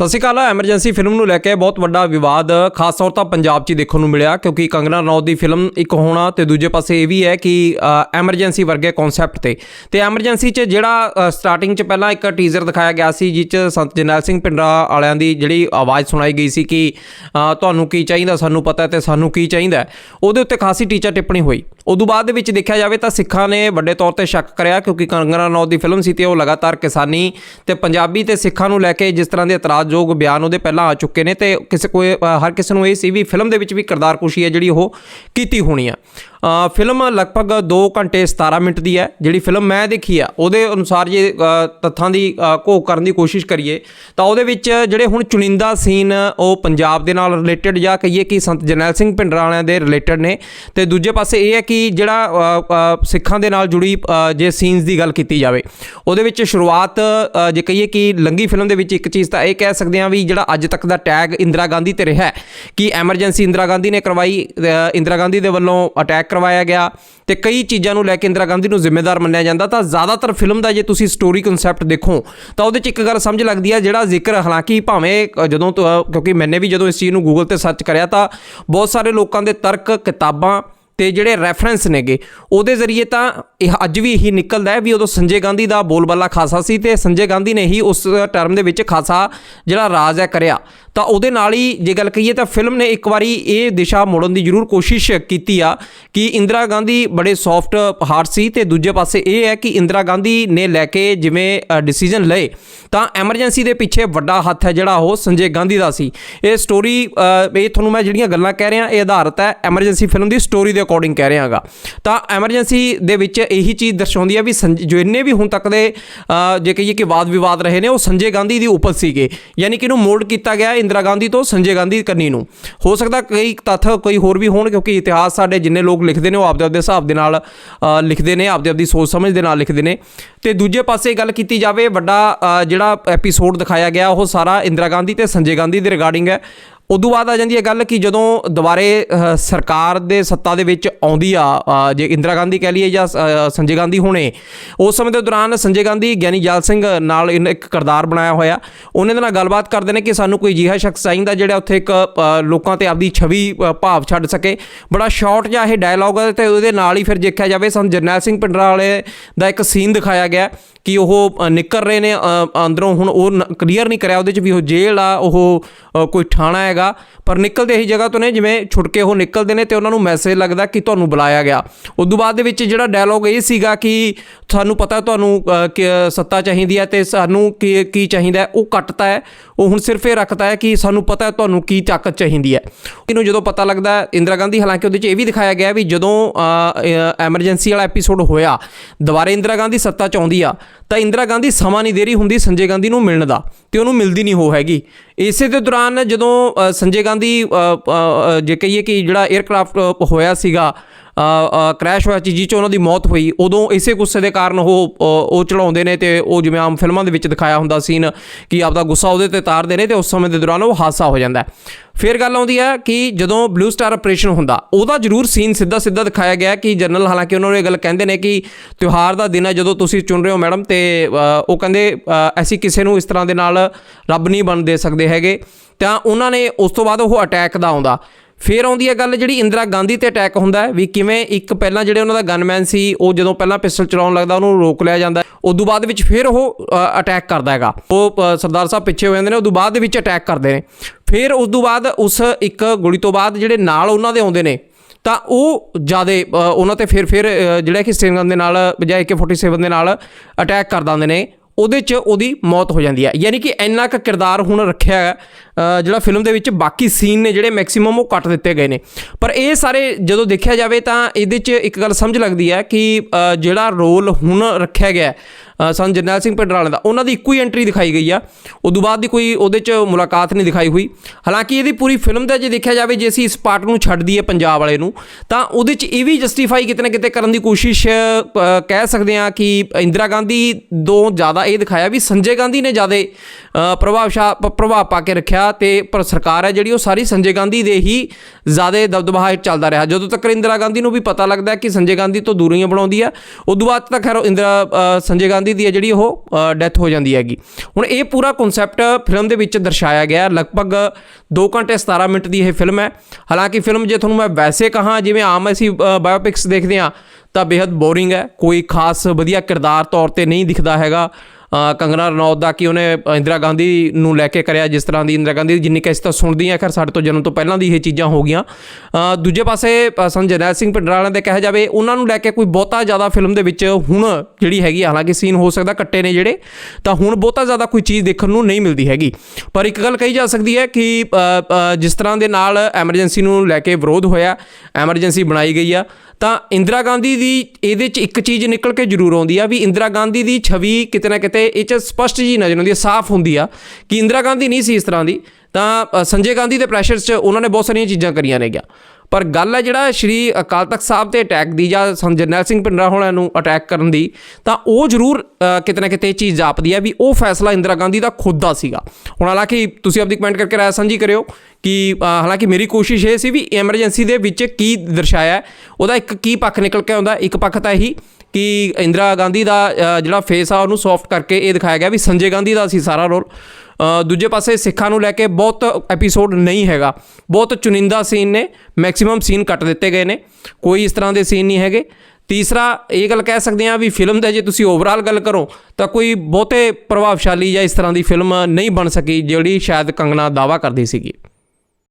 ਸਤਿ ਸ਼੍ਰੀ ਅਕਾਲ, emergency film ਨੂੰ ਲੈ ਕੇ ਬਹੁਤ ਵੱਡਾ ਵਿਵਾਦ, ਖਾਸ ਤੌਰ ਤੇ ਪੰਜਾਬ 'ਚ ਹੀ ਦੇਖਣ ਨੂੰ ਮਿਲਿਆ, ਕਿਉਂਕਿ ਕੰਗਨਾ ਰਣੌਤ ਦੀ ਫਿਲਮ ਇੱਕ ਹੋਣਾ ਤੇ ਦੂਜੇ ਪਾਸੇ ਇਹ ਵੀ ਹੈ ਕਿ ਐਮਰਜੈਂਸੀ ਵਰਗੇ ਕਨਸੈਪਟ ਤੇ। ਤੇ ਐਮਰਜੈਂਸੀ 'ਚ ਜਿਹੜਾ ਸਟਾਰਟਿੰਗ 'ਚ ਪਹਿਲਾਂ ਇੱਕ ਟੀਜ਼ਰ ਦਿਖਾਇਆ ਗਿਆ ਸੀ ਜਿਸ 'ਚ ਸੰਤ ਜਰਨੈਲ ਸਿੰਘ ਪਿੰਡਰਾ ਵਾਲਿਆਂ ਦੀ ਜਿਹੜੀ ਆਵਾਜ਼ ਸੁਣਾਈ ਗਈ ਸੀ ਕਿ ਤੁਹਾਨੂੰ ਕੀ ਚਾਹੀਦਾ, ਸਾਨੂੰ ਪਤਾ ਹੈ ਤੇ ਸਾਨੂੰ ਕੀ ਚਾਹੀਦਾ ਉਹਦੇ ਉੱਤੇ ਖਾਸੀ ਟੀਚਾ ਟਿੱਪਣੀ ਹੋਈ। ਉਦੋਂ ਬਾਅਦ ਦੇ ਵਿੱਚ ਦੇਖਿਆ ਜਾਵੇ ਤਾਂ ਸਿੱਖਾਂ ਨੇ ਵੱਡੇ ਤੌਰ ਤੇ ਸ਼ੱਕ ਕਰਿਆ, ਕਿਉਂਕਿ ਕੰਗਨਾ ਰਣੌਤ ਦੀ ਫਿਲਮ ਸੀ ਤੇ ਉਹ ਲਗਾਤਾਰ ਕਿਸਾਨੀ ਤੇ ਪੰਜਾਬੀ ਤੇ ਸਿੱਖਾਂ ਨੂੰ ਲੈ ਕੇ ਜਿਸ ਤਰ੍ਹਾਂ ਦੇ ਇਤਰਾਜ਼ ਇਤਰਾਜ਼ਯੋਗ ਬਿਆਨ ਉਹਦੇ ਪਹਿਲਾਂ ਆ ਚੁੱਕੇ ਨੇ ਤੇ ਕਿਸੇ ਕੋਈ ਹਰ ਕਿਸੇ ਨੂੰ ਇਹ ਸੀ ਵੀ ਫਿਲਮ ਦੇ ਵਿੱਚ ਵੀ ਕਿਰਦਾਰ ਕੁਸ਼ੀ ਹੈ ਜਿਹੜੀ ਉਹ ਕੀਤੀ ਹੋਣੀ ਆ। ਫਿਲਮ ਲਗਭਗ 2 ਘੰਟੇ 17 ਮਿੰਟ ਦੀ ਹੈ। ਜਿਹੜੀ ਫਿਲਮ ਮੈਂ ਦੇਖੀ ਆ, ਉਹਦੇ ਅਨੁਸਾਰ ਜੇ ਤੱਥਾਂ ਦੀ ਘੋਖ ਕਰਨ ਦੀ ਕੋਸ਼ਿਸ਼ ਕਰੀਏ, ਤਾਂ ਉਹਦੇ ਵਿੱਚ ਜਿਹੜੇ ਹੁਣ ਚੁਣਿੰਦਾ ਸੀਨ, ਉਹ ਪੰਜਾਬ ਦੇ ਨਾਲ ਰਿਲੇਟਡ ਜਾਂ ਕਹੀਏ ਕਿ ਸੰਤ ਜਰਨੈਲ ਸਿੰਘ ਭਿੰਡਰਾਂ ਵਾਲਿਆਂ ਦੇ ਰਿਲੇਟਡ ਨੇ। ਤੇ ਦੂਜੇ ਪਾਸੇ ਇਹ ਹੈ ਕਿ ਜਿਹੜਾ ਸਿੱਖਾਂ ਦੇ ਨਾਲ ਜੁੜੀ ਜੇ ਸੀਨਸ ਦੀ ਗੱਲ ਕੀਤੀ ਜਾਵੇ, ਉਹਦੇ ਵਿੱਚ ਸ਼ੁਰੂਆਤ ਜੇ ਕਹੀਏ ਕਿ ਲੰਗੀ ਫਿਲਮ ਦੇ ਵਿੱਚ ਇੱਕ ਚੀਜ਼ ਤਾਂ ਇਹ ਕਹਿ ਸਕਦੇ ਹਾਂ ਵੀ ਜਿਹੜਾ ਅੱਜ ਤੱਕ ਦਾ ਟੈਗ ਇੰਦਰਾ ਗਾਂਧੀ ਤੇ ਰਿਹਾ ਕਿ ਐਮਰਜੈਂਸੀ ਇੰਦਰਾ ਗਾਂਧੀ ਨੇ ਕਰਵਾਈ ਇੰਦਰਾ ਗਾਂਧੀ ਦੇ ਵੱਲੋਂ ਅਟੈਕ ਕਰਵਾਇਆ ਗਿਆ ਤੇ ਕਈ ਚੀਜ਼ਾਂ ਨੂੰ ਲੈ ਕੇ ਇੰਦਰਾ ਗਾਂਧੀ ਨੂੰ ਜ਼ਿੰਮੇਦਾਰ ਮੰਨਿਆ ਜਾਂਦਾ। ਤਾਂ ਜ਼ਿਆਦਾਤਰ ਫਿਲਮ ਦਾ ਜੇ ਤੁਸੀਂ ਸਟੋਰੀ ਕਨਸੈਪਟ ਦੇਖੋ, ਤਾਂ ਉਹਦੇ 'ਚ ਇੱਕ ਗੱਲ ਸਮਝ ਲੱਗਦੀ ਹੈ ਜਿਹੜਾ ਜ਼ਿਕਰ ਹਾਲਾਂਕਿ ਭਾਵੇਂ ਜਦੋਂ ਤੋਂ ਕਿਉਂਕਿ ਮੈਨੇ ਵੀ ਜਦੋਂ ਇਸ ਚੀਜ਼ ਨੂੰ ਗੂਗਲ ਤੇ ਸਰਚ ਕਰਿਆ, ਤਾਂ ਬਹੁਤ ਸਾਰੇ ਲੋਕਾਂ ਦੇ ਤਰਕ, ਕਿਤਾਬਾਂ ਤੇ ਜਿਹੜੇ ਰੈਫਰੈਂਸ ਨੇਗੇ, ਉਹਦੇ ਜ਼ਰੀਏ ਤਾਂ ਇਹ ਅੱਜ ਵੀ ਇਹੀ ਨਿਕਲਦਾ ਹੈ ਵੀ ਉਦੋਂ ਸੰਜੇ ਗਾਂਧੀ ਦਾ ਬੋਲਬਾਲਾ ਖਾਸਾ ਸੀ ਤੇ ਸੰਜੇ ਗਾਂਧੀ ਨੇ ਹੀ ਉਸ ਟਰਮ ਦੇ ਵਿੱਚ ਖਾਸਾ ਜਿਹੜਾ ਰਾਜ ਹੈ ਕਰਿਆ। ਤਾਂ ਉਹਦੇ ਨਾਲ ਹੀ ਜੇ ਗੱਲ ਕਹੀਏ ਤਾਂ ਫਿਲਮ ਨੇ ਇੱਕ ਵਾਰੀ ਇਹ ਦਿਸ਼ਾ ਮੋੜਨ ਦੀ ਜ਼ਰੂਰ ਕੋਸ਼ਿਸ਼ ਕੀਤੀ ਆ ਕਿ ਇੰਦਰਾ ਗਾਂਧੀ ਬੜੇ ਸੌਫਟ ਹਾਰਟ ਸੀ ਤੇ ਦੂਜੇ ਪਾਸੇ ਇਹ ਹੈ ਕਿ ਇੰਦਰਾ ਗਾਂਧੀ ਨੇ ਲੈ ਕੇ ਜਿਵੇਂ ਡਿਸੀਜਨ ਲਏ, ਤਾਂ ਐਮਰਜੈਂਸੀ ਦੇ ਪਿੱਛੇ ਵੱਡਾ ਹੱਥ ਹੈ ਜਿਹੜਾ ਉਹ ਸੰਜੇ ਗਾਂਧੀ ਦਾ ਸੀ। ਇਹ ਸਟੋਰੀ ਇਹ ਤੁਹਾਨੂੰ ਮੈਂ ਜਿਹੜੀਆਂ ਗੱਲਾਂ ਕਹਿ ਰਿਹਾ, ਇਹ ਆਧਾਰਿਤ ਹੈ ਐਮਰਜੈਂਸੀ ਫਿਲਮ ਦੀ ਸਟੋਰੀ ਦੇ ਅਕੋਰਡਿੰਗ ਕਹਿ ਰਿਹਾਗਾ ਤਾਂ ਐਮਰਜੈਂਸੀ ਦੇ ਵਿੱਚ ਇਹੀ ਚੀਜ਼ ਦਰਸਾਉਂਦੀ ਹੈ ਵੀ ਸੰਜ- ਜੋ ਇੰਨੇ ਵੀ ਹੁਣ ਤੱਕ ਦੇ ਜੇ ਕਹੀਏ ਕਿ ਵਾਦ ਵਿਵਾਦ ਰਹੇ ਨੇ, ਉਹ ਸੰਜੇ ਗਾਂਧੀ ਦੀ ਉਪਜ ਸੀਗੇ। ਯਾਨੀ ਕਿ ਇਹਨੂੰ ਮੋੜ ਕੀਤਾ ਗਿਆ ਇੰਦਰਾ ਗਾਂਧੀ ਤੋਂ ਸੰਜੇ ਗਾਂਧੀ ਕੰਨੀ ਨੂੰ। ਹੋ ਸਕਦਾ ਕਈ ਤੱਥ ਕੋਈ ਹੋਰ ਵੀ ਹੋਣ, ਕਿਉਂਕਿ ਇਤਿਹਾਸ ਸਾਡੇ ਜਿੰਨੇ ਲੋਕ ਲਿਖਦੇ ਨੇ, ਉਹ ਆਪਦੇ ਆਪਦੇ ਹਿਸਾਬ ਦੇ ਨਾਲ ਲਿਖਦੇ ਨੇ, ਆਪਦੇ ਆਪਦੀ ਸੋਚ ਸਮਝ ਦੇ ਨਾਲ ਲਿਖਦੇ ਨੇ। ਤੇ ਦੂਜੇ ਪਾਸੇ ਗੱਲ ਕੀਤੀ ਜਾਵੇ, ਵੱਡਾ ਜਿਹੜਾ ਐਪੀਸੋਡ ਦਿਖਾਇਆ ਗਿਆ, ਉਹ ਸਾਰਾ ਇੰਦਰਾ ਗਾਂਧੀ ਤੇ ਸੰਜੇ ਗਾਂਧੀ ਦੇ ਰਿਗਾਰਡਿੰਗ ਹੈ। ਉਦੋਂ ਬਾਅਦ ਆ ਜਾਂਦੀ ਹੈ ਗੱਲ ਕਿ ਜਦੋਂ ਦੁਬਾਰੇ ਸਰਕਾਰ ਦੇ ਸੱਤਾ ਦੇ ਵਿੱਚ ਆਉਂਦੀ ਆ ਜੇ ਇੰਦਰਾ ਗਾਂਧੀ ਕਹਿ ਲਈਏ ਜਾਂ ਸੰਜੇ ਗਾਂਧੀ ਹੁਣੇ ਉਸ ਸਮੇਂ ਦੇ ਦੌਰਾਨ ਸੰਜੇ ਗਾਂਧੀ ਗਿਆਨੀ ਜਾਲ ਸਿੰਘ ਨਾਲ ਇਹਨੇ ਇੱਕ ਕਿਰਦਾਰ ਬਣਾਇਆ ਹੋਇਆ। ਉਹਨਾਂ ਦੇ ਨਾਲ ਗੱਲਬਾਤ ਕਰਦੇ ਨੇ ਕਿ ਸਾਨੂੰ ਕੋਈ ਅਜਿਹਾ ਸ਼ਖਸ ਚਾਹੀਦਾ ਜਿਹੜਾ ਉੱਥੇ ਇੱਕ ਲੋਕਾਂ ਤੇ ਆਪਦੀ ਛਵੀ ਭਾਵ ਛੱਡ ਸਕੇ। ਬੜਾ ਸ਼ਾਰਟ ਜਿਹਾ ਇਹ ਡਾਇਲੌਗ ਹੈ ਤੇ ਉਹਦੇ ਨਾਲ ਹੀ ਫਿਰ ਦੇਖਿਆ ਜਾਵੇ ਸਾਨੂੰ ਜਰਨੈਲ ਸਿੰਘ ਪਿੰਡਰਾ ਵਾਲੇ ਦਾ ਇੱਕ ਸੀਨ ਦਿਖਾਇਆ ਗਿਆ ਕਿ ਉਹ ਅ, ਨਿਕਲ ਰਹੇ ਨੇ ਅ, ਅੰਦਰੋਂ ਹੁਣ ਉਹ ਕਲੀਅਰ ਨਹੀਂ ਕਰਿਆ ਉਹਦੇ ਚ ਵੀ ਉਹ ਜੇਲ੍ਹ ਆ ਉਹ ਕੋਈ ਥਾਣਾ ਹੈਗਾ ਪਰ ਨਿਕਲਦੇ ਇਹੀ ਜਗ੍ਹਾ ਤੋਂ ਨੇ, ਜਿਵੇਂ ਛੁਟਕੇ ਉਹ ਨਿਕਲਦੇ ਨੇ ਤੇ ਉਹਨਾਂ ਨੂੰ ਮੈਸੇਜ ਲੱਗਦਾ ਕਿ ਤੁਹਾਨੂੰ ਬੁਲਾਇਆ ਗਿਆ। ਉਦੋਂ ਬਾਅਦ ਦੇ ਵਿੱਚ ਜਿਹੜਾ ਡਾਇਲੋਗ ਇਹ ਸੀਗਾ ਕਿ ਤੁਹਾਨੂੰ ਪਤਾ ਤੁਹਾਨੂੰ ਸੱਤਾ ਚਾਹੀਦੀ ਹੈ ਤੇ ਸਾਨੂੰ ਕੀ ਕੀ ਚਾਹੀਦਾ ਉਹ ਕੱਟਦਾ ਹੈ। ਉਹ ਹੁਣ ਸਿਰਫ ਇਹ ਰੱਖਦਾ ਹੈ ਕਿ ਸਾਨੂੰ ਪਤਾ ਹੈ ਤੁਹਾਨੂੰ ਕੀ ਤਾਕਤ ਚਾਹੀਦੀ ਹੈ। ਇਹਨੂੰ ਜਦੋਂ ਪਤਾ ਲੱਗਦਾ, ਇੰਦਰਾ ਗਾਂਧੀ ਹਾਲਾਂਕਿ ਉਹਦੇ 'ਚ ਇਹ ਵੀ ਦਿਖਾਇਆ ਗਿਆ ਵੀ ਜਦੋਂ ਐਮਰਜੈਂਸੀ ਵਾਲਾ ਐਪੀਸੋਡ ਹੋਇਆ, ਦੁਬਾਰੇ ਇੰਦਰਾ ਗਾਂਧੀ ਸੱਤਾ 'ਚ ਆਉਂਦੀ ਆ, ਤਾਂ ਇੰਦਰਾ ਗਾਂਧੀ ਸਮਾਂ ਨਹੀਂ ਦੇ ਰਹੀ ਹੁੰਦੀ ਸੰਜੇ ਗਾਂਧੀ ਨੂੰ ਮਿਲਣ ਦਾ, ਤੇ ਉਹਨੂੰ ਮਿਲਦੀ ਨਹੀਂ ਹੋ ਹੈਗੀ। ਇਸੇ ਦੇ ਦੌਰਾਨ ਜਦੋਂ ਸੰਜੇ ਗਾਂਧੀ ਜੇ ਕਹੀਏ ਕਿ ਜਿਹੜਾ 에ਅਰਕ੍ਰਾਫਟ ਹੋਇਆ ਸੀਗਾ ਕ੍ਰੈਸ਼ ਹੋਇਆ ਸੀ ਜਿਹ 'ਚ, ਉਹਨਾਂ ਦੀ ਮੌਤ ਹੋਈ। ਉਦੋਂ ਇਸੇ ਗੁੱਸੇ ਦੇ ਕਾਰਨ ਉਹ ਉਹ ਚੜਾਉਂਦੇ ਨੇ ਤੇ ਉਹ ਜਿਵੇਂ ਆਮ ਫਿਲਮਾਂ ਦੇ ਵਿੱਚ ਦਿਖਾਇਆ ਹੁੰਦਾ ਸੀਨ ਕਿ ਆਪਦਾ ਗੁੱਸਾ ਉਹਦੇ ਤੇ ਤਾਰਦੇ ਨੇ ਤੇ ਉਸ ਸਮੇਂ ਦੇ ਦੌਰਾਨ ਉਹ ਹਾਦਸਾ ਹੋ ਜਾਂਦਾ ਫਿਰ ਗੱਲ ਆਉਂਦੀ ਹੈ ਕਿ ਜਦੋਂ ਬਲੂ ਸਟਾਰ ਆਪਰੇਸ਼ਨ ਹੁੰਦਾ, ਉਹਦਾ ਜ਼ਰੂਰ ਸੀਨ ਸਿੱਧਾ ਸਿੱਧਾ ਦਿਖਾਇਆ ਗਿਆ ਕਿ ਜਨਰਲ ਹਾਲਾਂਕਿ ਉਹਨਾਂ ਨੂੰ ਇਹ ਗੱਲ ਕਹਿੰਦੇ ਨੇ ਕਿ ਤਿਉਹਾਰ ਦਾ ਦਿਨ ਹੈ, ਜਦੋਂ ਤੁਸੀਂ ਚੁਣ ਰਹੇ ਹੋ ਮੈਡਮ ਤੇ ਉਹ ਕਹਿੰਦੇ ਅਸੀਂ ਕਿਸੇ ਨੂੰ ਇਸ ਤਰ੍ਹਾਂ ਦੇ ਨਾਲ ਰੱਬ ਨਹੀਂ ਬਣ ਦੇ ਸਕਦੇ ਹੈਗੇ। ਤਾਂ ਉਹਨਾਂ ਨੇ ਉਸ ਤੋਂ ਬਾਅਦ ਉਹ ਅਟੈਕ ਦਾ ਆਉਂਦਾ। ਫਿਰ ਆਉਂਦੀ ਹੈ ਗੱਲ ਜਿਹੜੀ ਇੰਦਰਾ ਗਾਂਧੀ ਤੇ ਅਟੈਕ ਹੁੰਦਾ ਹੈ, ਵੀ ਕਿਵੇਂ ਇੱਕ ਪਹਿਲਾਂ ਜਿਹੜੇ ਉਹਨਾਂ ਦਾ ਗਨਮੈਨ ਸੀ, ਉਹ ਜਦੋਂ ਪਹਿਲਾਂ ਪਿਸਟਲ ਚਲਾਉਣ ਲੱਗਦਾ, ਉਹਨੂੰ ਰੋਕ ਲਿਆ ਜਾਂਦਾ ਉਦੋਂ ਬਾਅਦ ਵਿੱਚ ਫਿਰ ਉਹ ਅਟੈਕ ਕਰਦਾ ਹੈਗਾ। ਉਹ ਸਰਦਾਰ ਸਾਹਿਬ ਪਿੱਛੇ ਹੋ ਜਾਂਦੇ ਨੇ, ਉਦੋਂ ਬਾਅਦ ਦੇ ਵਿੱਚ ਅਟੈਕ ਕਰਦੇ ਨੇ। ਫਿਰ ਉਸ ਤੋਂ ਬਾਅਦ ਉਸ ਇੱਕ ਗੋਲੀ ਤੋਂ ਬਾਅਦ ਜਿਹੜੇ ਨਾਲ ਉਹਨਾਂ ਦੇ ਆਉਂਦੇ ਨੇ, ਤਾਂ ਉਹ ਜਿਆਦੇ ਉਹਨਾਂ ਤੇ ਫਿਰ ਫਿਰ ਜਿਹੜਾ ਕਿ ਸਟੇਨਗਨ ਦੇ ਨਾਲ, ਬਜਾਏ ਕਿ 47 ਦੇ ਨਾਲ ਅਟੈਕ ਕਰ ਦਿੰਦੇ ਨੇ, ਉਹਦੇ 'ਚ ਉਹਦੀ ਮੌਤ ਹੋ ਜਾਂਦੀ ਹੈ। ਯਾਨੀ ਕਿ ਇੰਨਾ ਕੁ ਕਿਰਦਾਰ ਹੁਣ ਰੱਖਿਆ ਜਿਹੜਾ ਫਿਲਮ ਦੇ ਵਿੱਚ ਬਾਕੀ ਸੀਨ ਨੇ ਜਿਹੜੇ ਮੈਕਸਿਮਮ ਉਹ ਕੱਟ ਦਿੱਤੇ ਗਏ ਨੇ। ਪਰ ਇਹ ਸਾਰੇ ਜਦੋਂ ਦੇਖਿਆ ਜਾਵੇ ਤਾਂ ਇਹਦੇ 'ਚ ਇੱਕ ਗੱਲ ਸਮਝ ਲੱਗਦੀ ਹੈ ਕਿ ਜਿਹੜਾ ਰੋਲ ਹੁਣ ਰੱਖਿਆ ਗਿਆ ਹੈ, ਸੰਤ ਜਰਨੈਲ ਸਿੰਘ ਪਿੰਡਰਾਲੇ ਦਾ ਉਹਨਾਂ ਦੀ ਇੱਕੋ ਹੀ ਐਂਟਰੀ ਦਿਖਾਈ ਗਈ ਆ। ਉਦੋਂ ਬਾਅਦ ਦੀ ਕੋਈ ਉਹਦੇ 'ਚ ਮੁਲਾਕਾਤ ਨਹੀਂ ਦਿਖਾਈ ਹੋਈ। ਹਾਲਾਂਕਿ ਇਹਦੀ ਪੂਰੀ ਫਿਲਮ ਦਾ ਜੇ ਦੇਖਿਆ ਜਾਵੇ ਜੇ ਅਸੀਂ ਇਸ ਪਾਰਟ ਨੂੰ ਛੱਡ ਦਈਏ ਪੰਜਾਬ ਵਾਲੇ ਨੂੰ ਤਾਂ ਉਹਦੇ 'ਚ ਇਹ ਵੀ ਜਸਟੀਫਾਈ ਕਿਤੇ ਨਾ ਕਿਤੇ ਕਰਨ ਦੀ ਕੋਸ਼ਿਸ਼ ਕਹਿ ਸਕਦੇ ਹਾਂ ਕਿ ਇੰਦਰਾ ਗਾਂਧੀ ਤੋਂ ਜ਼ਿਆਦਾ ਇਹ ਦਿਖਾਇਆ ਵੀ ਸੰਜੇ ਗਾਂਧੀ ਨੇ ਜ਼ਿਆਦਾ ਪ੍ਰਭਾਵਸ਼ਾ ਪ- ਪ੍ਰਭਾਵ ਪਾ ਕੇ ਰੱਖਿਆ ਤੇ ਪਰ ਸਰਕਾਰ ਹੈ ਜਿਹੜੀ ਉਹ ਸਾਰੀ ਸੰਜੇ ਗਾਂਧੀ ਦੇ ਹੀ ਜ਼ਿਆਦਾ ਦਬਦਬਾ ਚੱਲਦਾ ਰਿਹਾ। ਜਦੋਂ ਤੱਕ ਇੰਦਰਾ ਗਾਂਧੀ ਨੂੰ ਵੀ ਪਤਾ ਲੱਗਦਾ ਕਿ ਸੰਜੇ ਗਾਂਧੀ ਤੋਂ ਦੂਰੀਆਂ ਬਣਾਉਂਦੀ ਆ ਉਦੋਂ ਬਾਅਦ ਤਾਂ ਖੈਰ ਇੰਦਰਾ ਸੰਜੇ ਗਾਂਧੀ ਦੀ ਹੈ ਜਿਹੜੀ ਉਹ ਡੈਥ ਹੋ ਜਾਂਦੀ ਹੈਗੀ। ਹੁਣ ਇਹ ਪੂਰਾ ਕਨਸੈਪਟ ਫਿਲਮ ਦੇ ਵਿੱਚ ਦਰਸਾਇਆ ਗਿਆ ਲਗਭਗ 2 ਘੰਟੇ 17 ਮਿੰਟ ਦੀ ਇਹ ਫਿਲਮ ਹੈ। ਹਾਲਾਂਕਿ ਫਿਲਮ ਜੇ ਤੁਹਾਨੂੰ ਮੈਂ ਵੈਸੇ ਕਹਾਂ, ਜਿਵੇਂ ਆਮ ਅਸੀਂ ਬਾਇਓਪਿਕਸ ਦੇਖਦੇ ਹਾਂ, ਤਾਂ ਬੇहद ਬੋਰਿੰਗ ਹੈ। ਕੋਈ ਖਾਸ ਵਧੀਆ ਕਿਰਦਾਰ ਤੌਰ ਤੇ ਨਹੀਂ ਦਿਖਦਾ ਹੈਗਾ। ਕੰਗਨਾ ਰਣੌਤ ਦਾ ਕਿ ਉਹਨੇ ਇੰਦਰਾ ਗਾਂਧੀ ਨੂੰ ਲੈ ਕੇ ਕਰਿਆ ਜਿਸ ਤਰ੍ਹਾਂ ਦੀ ਇੰਦਰਾ ਗਾਂਧੀ ਦੀ ਜਿੰਨੀ ਕੈਸ ਤਾਂ ਸੁਣਦੀ ਆ ਖੈਰ ਸਾਡੇ ਤੋਂ ਜਨਮ ਤੋਂ ਪਹਿਲਾਂ ਦੀ ਇਹ ਚੀਜ਼ਾਂ ਹੋ ਗਈਆਂ। ਦੂਜੇ ਪਾਸੇ ਅ, ਜਰਨੈਲ ਸਿੰਘ ਪਿੰਡਰਾਂ ਦੇ ਕਿਹਾ ਜਾਵੇ ਉਹਨਾਂ ਨੂੰ ਲੈ ਕੇ ਕੋਈ ਬਹੁਤਾ ਜ਼ਿਆਦਾ ਫਿਲਮ ਦੇ ਵਿੱਚ ਹੁਣ ਜਿਹੜੀ ਹੈਗੀ ਆ, ਹਾਲਾਂਕਿ ਸੀਨ ਹੋ ਸਕਦਾ ਕੱਟੇ ਨੇ ਜਿਹੜੇ ਤਾਂ ਹੁਣ ਬਹੁਤਾ ਜ਼ਿਆਦਾ ਕੋਈ ਚੀਜ਼ ਦੇਖਣ ਨੂੰ ਨਹੀਂ ਮਿਲਦੀ ਹੈਗੀ। ਪਰ ਇੱਕ ਗੱਲ ਕਹੀ ਜਾ ਸਕਦੀ ਹੈ ਕਿ ਜਿਸ ਤਰ੍ਹਾਂ ਦੇ ਨਾਲ ਐਮਰਜੈਂਸੀ ਨੂੰ ਲੈ ਕੇ ਵਿਰੋਧ ਹੋਇਆ ਐਮਰਜੈਂਸੀ ਬਣਾਈ ਗਈ ਆ ਤਾਂ ਇੰਦਰਾ ਗਾਂਧੀ ਦੀ ਇਹਦੇ 'ਚ ਇੱਕ ਚੀਜ਼ ਨਿਕਲ ਕੇ ਜ਼ਰੂਰ ਆਉਂਦੀ ਆ ਵੀ ਇੰਦਰਾ ਗਾਂਧੀ ਦੀ ਛਵੀ ਕਿਤੇ ਨਾ ਕਿਤੇ ਇਹ 'ਚ ਸਪਸ਼ਟ ਜੀ ਨਜ਼ਰ ਆਉਂਦੀ ਆ ਸਾਫ਼ ਹੁੰਦੀ ਆ ਕਿ ਇੰਦਰਾ ਗਾਂਧੀ ਨਹੀਂ ਸੀ ਇਸ ਤਰ੍ਹਾਂ ਦੀ। ਤਾਂ ਸੰਜੇ ਗਾਂਧੀ ਦੇ ਪ੍ਰੈਸ਼ਰ 'ਚ ਉਹਨਾਂ ਨੇ ਬਹੁਤ ਸਾਰੀਆਂ ਚੀਜ਼ਾਂ ਕਰੀਆਂ ਨੇ ਗਿਆ ਪਰ ਗੱਲ ਹੈ ਜਿਹੜਾ ਸ਼੍ਰੀ ਅਕਾਲ ਤਖਤ ਸਾਹਿਬ ਤੇ ਅਟੈਕ ਦੀ ਜਾਂ ਜਰਨੈਲ ਸਿੰਘ ਭਿੰਡਰਾ ਹੋਣਾ ਨੂੰ ਅਟੈਕ ਕਰਨ ਦੀ, ਤਾਂ ਉਹ ਜ਼ਰੂਰ ਕਿਤੇ ਨਾ ਕਿਤੇ ਇਹ ਚੀਜ਼ ਜਾਪਦੀ ਹੈ ਵੀ ਉਹ ਫੈਸਲਾ ਇੰਦਰਾ ਗਾਂਧੀ ਦਾ ਖੁਦ ਦਾ ਸੀਗਾ। ਹੁਣ ਹਾਲਾਂਕਿ ਤੁਸੀਂ ਆਪਦੀ ਕਮੈਂਟ ਕਰਕੇ ਰਾਏ ਸਾਂਝੀ ਕਰਿਓ ਕਿ ਹਾਲਾਂਕਿ ਮੇਰੀ ਕੋਸ਼ਿਸ਼ ਇਹ ਸੀ ਵੀ ਐਮਰਜੈਂਸੀ ਦੇ ਵਿੱਚ ਕੀ ਦਰਸਾਇਆ, ਉਹਦਾ ਇੱਕ ਕੀ ਪੱਖ ਨਿਕਲ ਕੇ ਆਉਂਦਾ, ਇੱਕ ਪੱਖ ਤਾਂ ਇਹੀ ਕਿ ਇੰਦਰਾ ਗਾਂਧੀ ਦਾ ਜਿਹੜਾ ਫੇਸ ਆ ਉਹਨੂੰ ਸੌਫਟ ਕਰਕੇ ਇਹ ਦਿਖਾਇਆ ਗਿਆ ਵੀ ਸੰਜੇ ਗਾਂਧੀ ਦਾ ਸੀ ਸਾਰਾ ਰੋਲ ਦੂਜੇ ਪਾਸੇ ਸਿੱਖਾਂ ਨੂੰ ਲੈ ਕੇ ਬਹੁਤ ਐਪੀਸੋਡ ਨਹੀਂ ਹੈਗਾ। ਬਹੁਤ ਚੁਨਿੰਦਾ ਸੀਨ ਨੇ ਮੈਕਸਿਮਮ ਸੀਨ ਕੱਟ ਦਿੱਤੇ ਗਏ ਨੇ। ਕੋਈ ਇਸ ਤਰ੍ਹਾਂ ਦੇ ਸੀਨ ਨਹੀਂ ਹੈਗੇ। ਤੀਸਰਾ, ਇਹ ਗੱਲ ਕਹਿ ਸਕਦੇ ਹਾਂ ਵੀ ਫਿਲਮ ਦਾ ਜੇ ਤੁਸੀਂ ਓਵਰਆਲ ਗੱਲ ਕਰੋ, ਤਾਂ ਕੋਈ ਬਹੁਤੇ ਪ੍ਰਭਾਵਸ਼ਾਲੀ ਜਾਂ ਇਸ ਤਰ੍ਹਾਂ ਦੀ ਫਿਲਮ ਨਹੀਂ ਬਣ ਸਕੀ, ਜਿਹੜੀ ਸ਼ਾਇਦ ਕੰਗਨਾ ਦਾਵਾ ਕਰਦੀ ਸੀਗੀ।